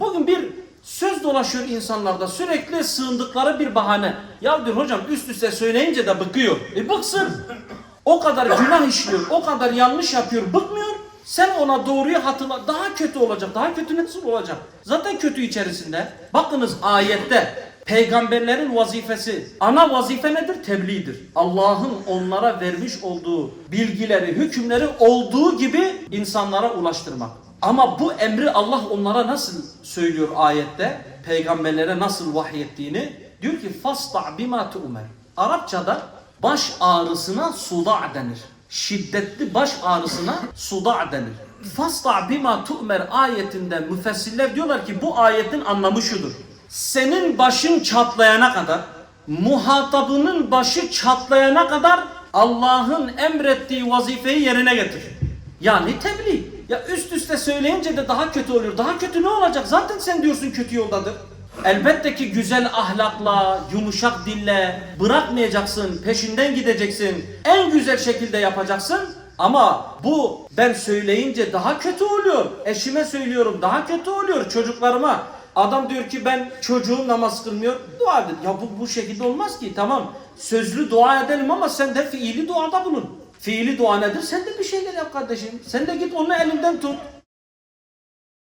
Bugün bir söz dolaşıyor insanlarda sürekli sığındıkları bir bahane. Ya diyor hocam üst üste söyleyince de bıkıyor. E bıksın. O kadar günah işliyor, o kadar yanlış yapıyor, bıkmıyor. Sen ona doğruyu hatırla, daha kötü olacak, daha kötü nasıl olacak? Zaten kötü içerisinde. Bakınız ayette peygamberlerin vazifesi, ana vazife nedir? Tebliğdir. Allah'ın onlara vermiş olduğu bilgileri, hükümleri olduğu gibi insanlara ulaştırmak. Ama bu emri Allah onlara nasıl söylüyor ayette? Peygamberlere nasıl vahyettiğini diyor ki fasta bima tu'mer. Arapçada baş ağrısına suda denir. Şiddetli baş ağrısına suda denir. Fasta bima tu'mer ayetinde müfessirler diyorlar ki bu ayetin anlamı şudur. Senin başın çatlayana kadar, muhatabının başı çatlayana kadar Allah'ın emrettiği vazifeyi yerine getir. Yani tebliğ. Ya üst üste söyleyince de daha kötü oluyor. Daha kötü ne olacak? Zaten sen diyorsun kötü yoldadır. Elbette ki güzel ahlakla, yumuşak dille bırakmayacaksın, peşinden gideceksin. En güzel şekilde yapacaksın. Ama bu ben söyleyince daha kötü oluyor. Eşime söylüyorum daha kötü oluyor çocuklarıma. Adam diyor ki ben çocuğum namaz kılmıyor. Dua edin. Ya bu, bu şekilde olmaz ki. Tamam sözlü dua edelim ama sen de fiili duada bulun. Fiili dua nedir? Sen de bir şeyler yap kardeşim. Sen de git onun elinden tut.